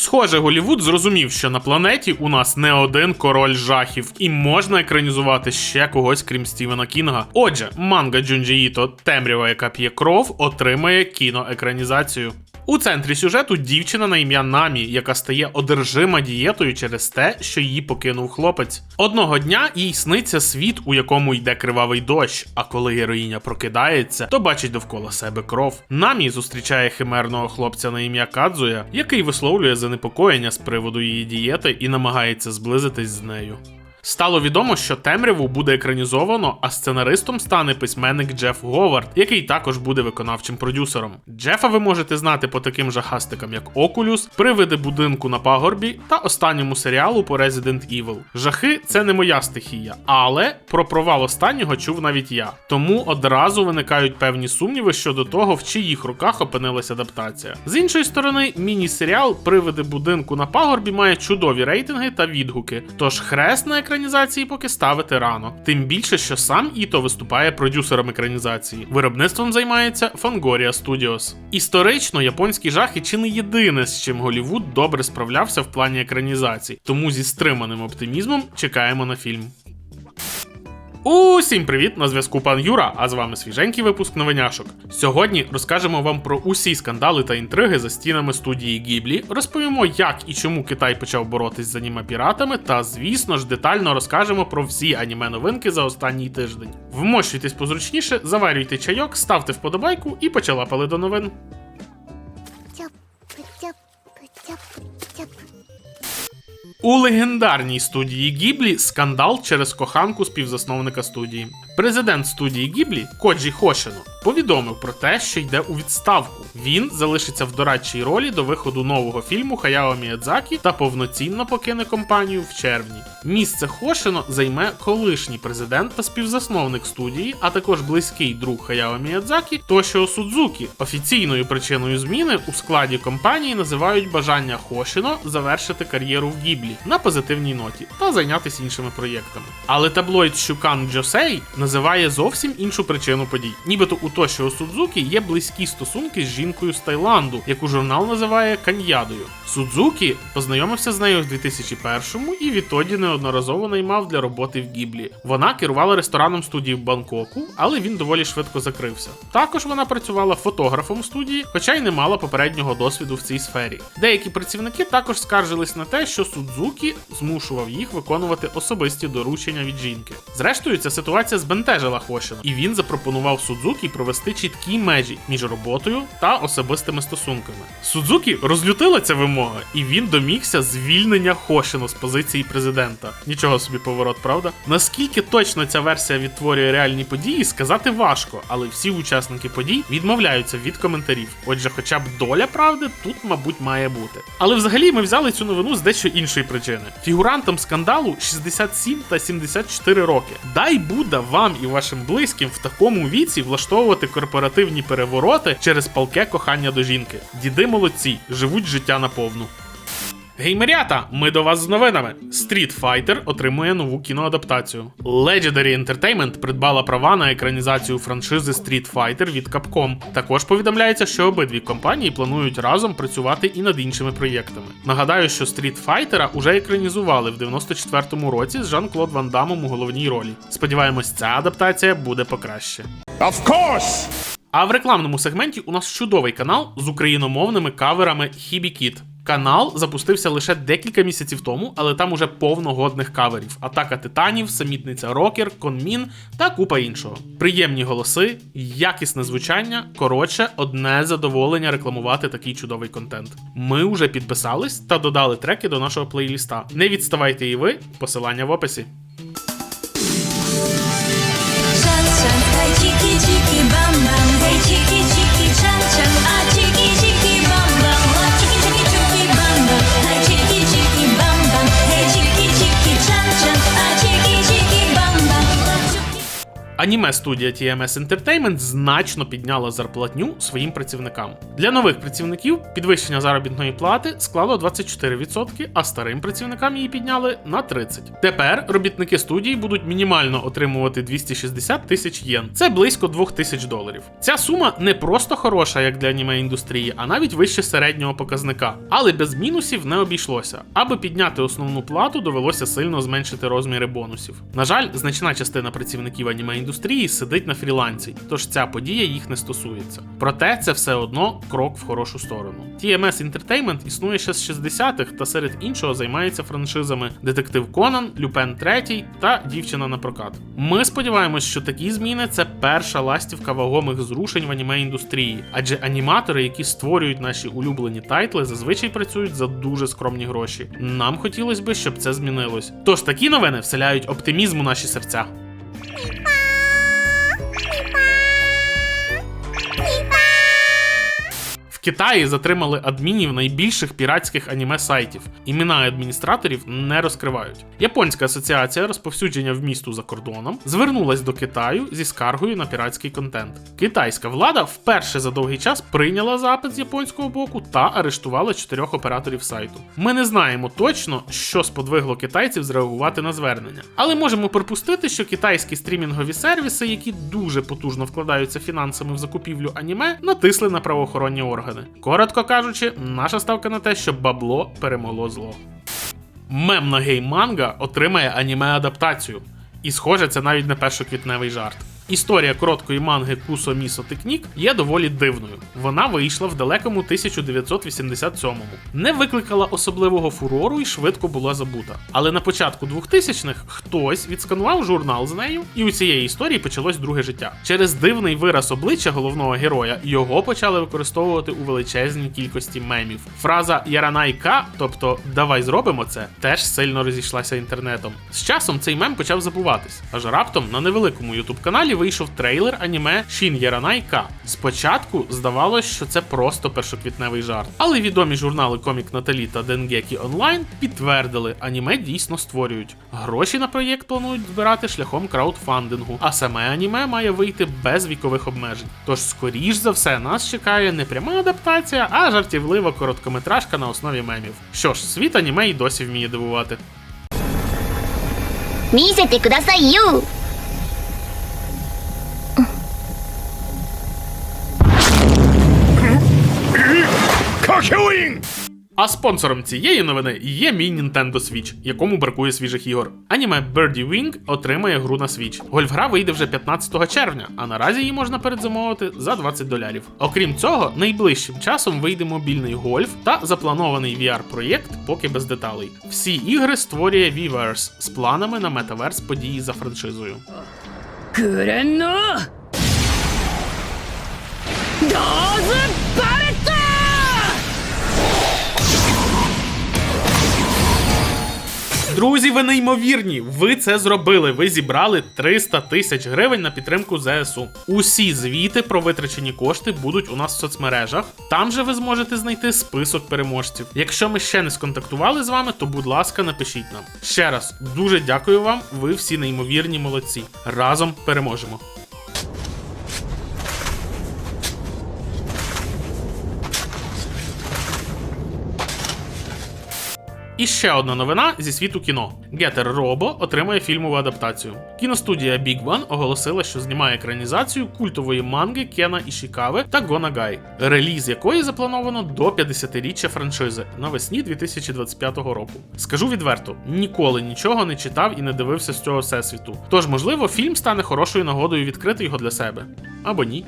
Схоже, Голівуд зрозумів, що на планеті у нас не один король жахів, і можна екранізувати ще когось, крім Стівена Кінга. Отже, манга Джунджі Іто Темрява, яка п'є кров, отримає кіноекранізацію. У центрі сюжету дівчина на ім'я Намі, яка стає одержима дієтою через те, що її покинув хлопець. Одного дня їй сниться світ, у якому йде кривавий дощ. А коли героїня прокидається, то бачить довкола себе кров. Намі зустрічає химерного хлопця на ім'я Кадзуя, який висловлює занепокоєння з приводу її дієти і намагається зблизитись з нею. Стало відомо, що темряву буде екранізовано, а сценаристом стане письменник Джеф Говард, який також буде виконавчим продюсером. Джефа ви можете знати по таким жахастикам, як Окулюс, Привиди будинку на пагорбі та останньому серіалу по Resident Evil. Жахи це не моя стихія, але про провал останнього чув навіть я. Тому одразу виникають певні сумніви щодо того, в чиїх руках опинилась адаптація. З іншої сторони, міні-серіал Привиди будинку на пагорбі має чудові рейтинги та відгуки. Тож хрест на екранізації поки ставити рано. Тим більше, що сам Іто виступає продюсером екранізації. Виробництвом займається Fangoria Studios. Історично японські жахи чи не єдине, з чим Голівуд добре справлявся в плані екранізацій, тому зі стриманим оптимізмом чекаємо на фільм. Усім привіт! На зв'язку пан Юра, а з вами свіженький випуск новиняшок. Сьогодні розкажемо вам про усі скандали та інтриги за стінами студії Гіблі, розповімо, як і чому Китай почав боротись з аніме піратами, та звісно ж детально розкажемо про всі аніме новинки за останній тиждень. Вмощуйтесь позручніше, заварюйте чайок, ставте вподобайку і почалапали до новин. У легендарній студії Гіблі скандал через коханку співзасновника студії. Президент студії Гіблі Коджі Хошино повідомив про те, що йде у відставку. Він залишиться в дорадчій ролі до виходу нового фільму Хаяо Міядзакі та повноцінно покине компанію в червні. Місце Хошино займе колишній президент та співзасновник студії, а також близький друг Хаяо Міядзакі Тошіо Судзукі. Офіційною причиною зміни у складі компанії називають бажання Хошино завершити кар'єру в Гіблі на позитивній ноті та зайнятися іншими проєктами. Але таблоїд Щукан Джосей називає зовсім іншу причину подій. Нібито у Тошіо Судзукі є близькі стосунки з жінкою з Таїланду, яку журнал називає Каньядою. Судзукі познайомився з нею в 2001-му і відтоді неодноразово наймав для роботи в Гіблі. Вона керувала рестораном студії в Бангкоку, але він доволі швидко закрився. Також вона працювала фотографом студії, хоча й не мала попереднього досвіду в цій сфері. Деякі працівники також скаржились на те, що Судзукі змушував їх виконувати особисті доручення від жінки. Зрештою, ця ситуація збентежила Хошина, і він запропонував Судзукі провести чіткі межі між роботою та особистими стосунками. Судзукі розлютила ця вимога, і він домігся звільнення Хошино з позиції президента. Нічого собі поворот, правда? Наскільки точно ця версія відтворює реальні події, сказати важко, але всі учасники подій відмовляються від коментарів. Отже, хоча б доля правди тут, мабуть, має бути. Але взагалі ми взяли цю новину з дещо іншої причини. Фігурантам скандалу 67 та 74 роки. Дай буде вам і вашим близьким в такому віці влаштовувати корпоративні перевороти через палке кохання до жінки. Діди молодці, живуть життя наповну. Геймерята, ми до вас з новинами. Street Fighter отримує нову кіноадаптацію. Legendary Entertainment придбала права на екранізацію франшизи Street Fighter від Capcom. Також повідомляється, що обидві компанії планують разом працювати і над іншими проєктами. Нагадаю, що Street Fighter уже екранізували в 94-му році з Жан-Клод Ван Дамом у головній ролі. Сподіваємось, ця адаптація буде покраще. Of course! А в рекламному сегменті у нас чудовий канал з україномовними каверами HibiKit. Канал запустився лише декілька місяців тому, але там уже повно годних каверів: Атака титанів, самітниця Рокер, Конмін та купа іншого. Приємні голоси, якісне звучання. Коротше, одне задоволення рекламувати такий чудовий контент. Ми вже підписались та додали треки до нашого плейліста. Не відставайте і ви, посилання в описі. Аніме студія TMS Entertainment значно підняла зарплатню своїм працівникам. Для нових працівників підвищення заробітної плати склало 24%, а старим працівникам її підняли на 30%. Тепер робітники студії будуть мінімально отримувати 260 тисяч єн. Це близько 2 тисяч доларів. Ця сума не просто хороша, як для аніме індустрії, а навіть вище середнього показника. Але без мінусів не обійшлося. Аби підняти основну плату, довелося сильно зменшити розміри бонусів. На жаль, значна частина працівників аніме індустрії сидить на фрілансі, тож ця подія їх не стосується. Проте це все одно крок в хорошу сторону. TMS Entertainment існує ще з 60-х та серед іншого займається франшизами Детектив Конан, Люпен III та Дівчина на прокат. Ми сподіваємось, що такі зміни це перша ластівка вагомих зрушень в аніме індустрії, адже аніматори, які створюють наші улюблені тайтли, зазвичай працюють за дуже скромні гроші. Нам хотілося б, щоб це змінилось. Тож такі новини вселяють оптимізм у наші серця. Китаї затримали адмінів найбільших піратських аніме сайтів. Імена адміністраторів не розкривають. Японська асоціація розповсюдження вмісту за кордоном звернулась до Китаю зі скаргою на піратський контент. Китайська влада вперше за довгий час прийняла запит з японського боку та арештувала чотирьох операторів сайту. Ми не знаємо точно, що сподвигло китайців зреагувати на звернення, але можемо припустити, що китайські стрімінгові сервіси, які дуже потужно вкладаються фінансами в закупівлю аніме, натисли на правоохоронні органи. Коротко кажучи, наша ставка на те, що бабло перемогло зло. Мемна гей-манга отримає аніме-адаптацію. І схоже, це навіть не першоквітневий жарт. Історія короткої манги Кусо Місо Текнік є доволі дивною. Вона вийшла в далекому 1987-му, не викликала особливого фурору і швидко була забута. Але на початку 2000-х хтось відсканував журнал з нею, і у цієї історії почалось друге життя. Через дивний вираз обличчя головного героя його почали використовувати у величезній кількості мемів. Фраза Яранайка, тобто давай зробимо це, теж сильно розійшлася інтернетом. З часом цей мем почав забуватись, аж раптом на невеликому ютуб каналі вийшов трейлер аніме Шін Яранай К. Спочатку здавалось, що це просто першоквітневий жарт. Але відомі журнали Комік Наталі та Денгекі Онлайн підтвердили, аніме дійсно створюють. Гроші на проєкт планують збирати шляхом краудфандингу, а саме аніме має вийти без вікових обмежень. Тож, скоріш за все, нас чекає не пряма адаптація, а жартівлива короткометражка на основі мемів. Що ж, світ аніме і досі вміє дивувати. 見せてくださいよ А спонсором цієї новини є мій Nintendo Switch, якому бракує свіжих ігор. Аніме Birdie Wing отримає гру на Switch. Гольфгра вийде вже 15 червня, а наразі її можна передзамовити за 20 долярів. Окрім цього, найближчим часом вийде мобільний гольф та запланований VR-проєкт, поки без деталей. Всі ігри створює Weverse з планами на метаверс події за франшизою. くれ Друзі, ви неймовірні! Ви це зробили. Ви зібрали 300 тисяч гривень на підтримку ЗСУ. Усі звіти про витрачені кошти будуть у нас в соцмережах. Там же ви зможете знайти список переможців. Якщо ми ще не сконтактували з вами, то будь ласка, напишіть нам. Ще раз дуже дякую вам. Ви всі неймовірні молодці. Разом переможемо. І ще одна новина зі світу кіно: Гетер Робо отримає фільмову адаптацію. Кіностудія Big One оголосила, що знімає екранізацію культової манги Кена Ішікави та Гонагай, реліз якої заплановано до 50-річчя франшизи навесні 2025 року. Скажу відверто, ніколи нічого не читав і не дивився з цього всесвіту. Тож, можливо, фільм стане хорошою нагодою відкрити його для себе. Або ні.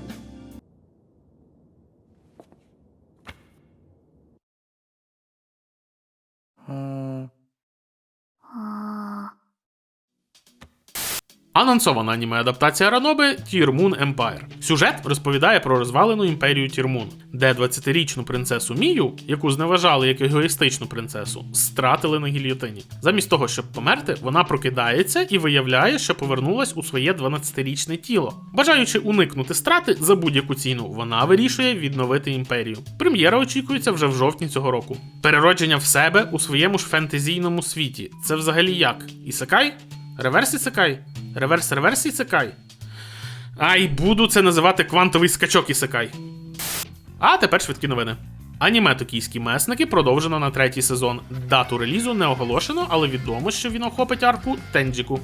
Анонсована аніме адаптація Раноби Тірмун Empire. Сюжет розповідає про розвалену імперію Тірмун, де 20-річну принцесу Мію, яку зневажали як егоїстичну принцесу, стратили на гільйотині. Замість того, щоб померти, вона прокидається і виявляє, що повернулась у своє 12-річне тіло. Бажаючи уникнути страти за будь-яку ціну, вона вирішує відновити імперію. Прем'єра очікується вже в жовтні цього року. Переродження в себе у своєму ж фентезійному світі. Це взагалі як? Ісакай? Реверс Ісакай? Реверс реверс Ісакай? А й буду це називати квантовий скачок ісекай. А тепер швидкі новини. Аніме Токійські месники продовжено на третій сезон. Дату релізу не оголошено, але відомо, що він охопить арку Тенджіку.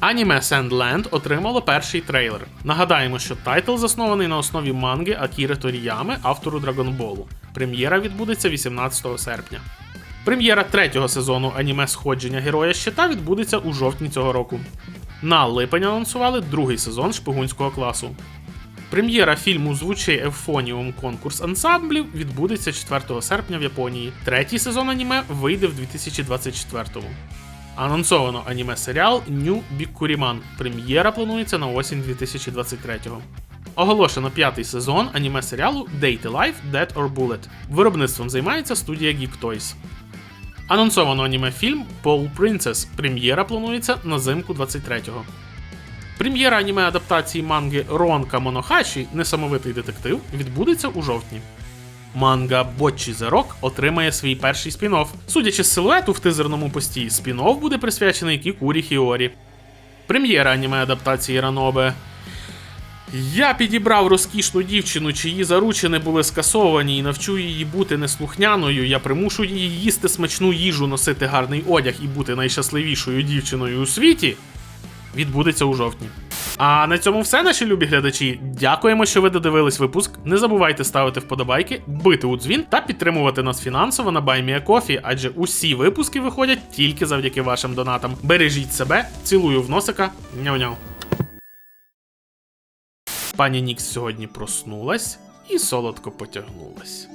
Аніме Sandland отримало перший трейлер. Нагадаємо, що тайтл заснований на основі манги Акіри Торіями, автору Драгонболу. Прем'єра відбудеться 18 серпня. Прем'єра третього сезону аніме Сходження Героя Щита відбудеться у жовтні цього року. На липень анонсували другий сезон шпигунського класу. Прем'єра фільму Звучи Евфоніум конкурс ансамблів відбудеться 4 серпня в Японії. Третій сезон аніме вийде в 2024-му. Анонсовано аніме-серіал New Біккуріман. Прем'єра планується на осінь 2023-го. Оголошено п'ятий сезон аніме-серіалу Date Life Dead or Bullet. Виробництвом займається студія Geek Toys. Анонсовано аніме-фільм Paul Princess. Прем'єра планується на зимку 23-го. Прем'єра аніме адаптації манги Ронка Монохаші Несамовитий детектив відбудеться у жовтні. Манга Бочі The Rock отримає свій перший спін-офф. Судячи з силуету в тизерному пості, спін-офф буде присвячений Кікурі Хіорі. Прем'єра аніме адаптації Ранобе. Я підібрав розкішну дівчину, чиї заручини були скасовані, і навчу її бути неслухняною. Я примушу її їсти смачну їжу, носити гарний одяг і бути найщасливішою дівчиною у світі. Відбудеться у жовтні. А на цьому все, наші любі глядачі. Дякуємо, що ви додивились випуск. Не забувайте ставити вподобайки, бити у дзвін та підтримувати нас фінансово на BuyMeACoffee, адже усі випуски виходять тільки завдяки вашим донатам. Бережіть себе, цілую в носика. Няу-няу. Пані Нікс сьогодні проснулась і солодко потягнулась.